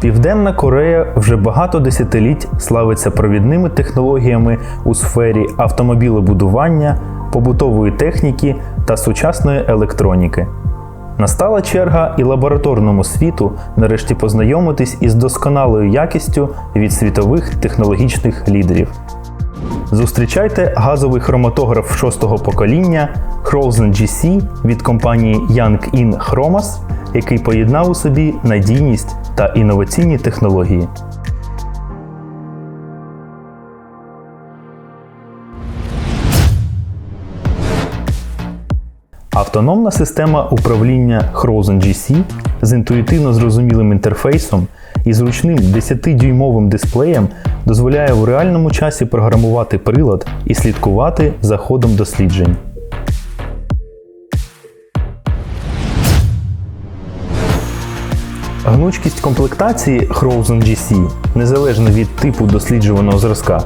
Південна Корея вже багато десятиліть славиться провідними технологіями у сфері автомобілебудування, побутової техніки та сучасної електроніки. Настала черга і лабораторному світу нарешті познайомитись із досконалою якістю від світових технологічних лідерів. Зустрічайте газовий хроматограф шостого покоління Frozen GC від компанії Yang In Chromas, який поєднав у собі надійність та інноваційні технології. Автономна система управління Frozen GC з інтуїтивно зрозумілим інтерфейсом і зручним 10-дюймовим дисплеєм дозволяє в реальному часі програмувати прилад і слідкувати за ходом досліджень. Гнучкість комплектації Frozen GC, незалежно від типу досліджуваного зразка,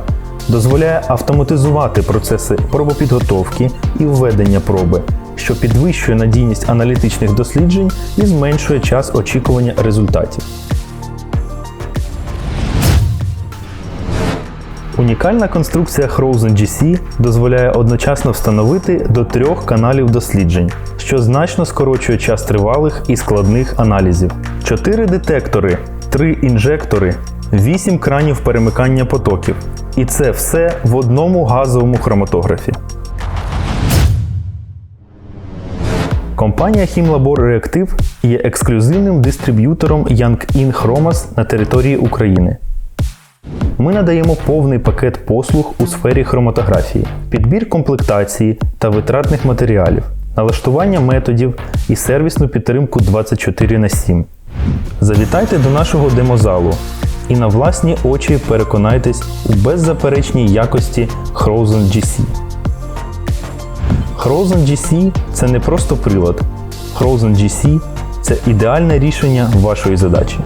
дозволяє автоматизувати процеси пробопідготовки і введення проби, що підвищує надійність аналітичних досліджень і зменшує час очікування результатів. Унікальна конструкція Frozen GC дозволяє одночасно встановити до трьох каналів досліджень, що значно скорочує час тривалих і складних аналізів. Чотири детектори, три інжектори, вісім кранів перемикання потоків. І це все в одному газовому хроматографі. Компанія Himlabor Reactive є ексклюзивним дистриб'ютором Yang In Chromas на території України. Ми надаємо повний пакет послуг у сфері хроматографії, підбір комплектації та витратних матеріалів, налаштування методів і сервісну підтримку 24 на 7. Завітайте до нашого демозалу і на власні очі переконайтесь у беззаперечній якості Frozen GC. Frozen GC це не просто прилад. Horizon GC це ідеальне рішення вашої задачі.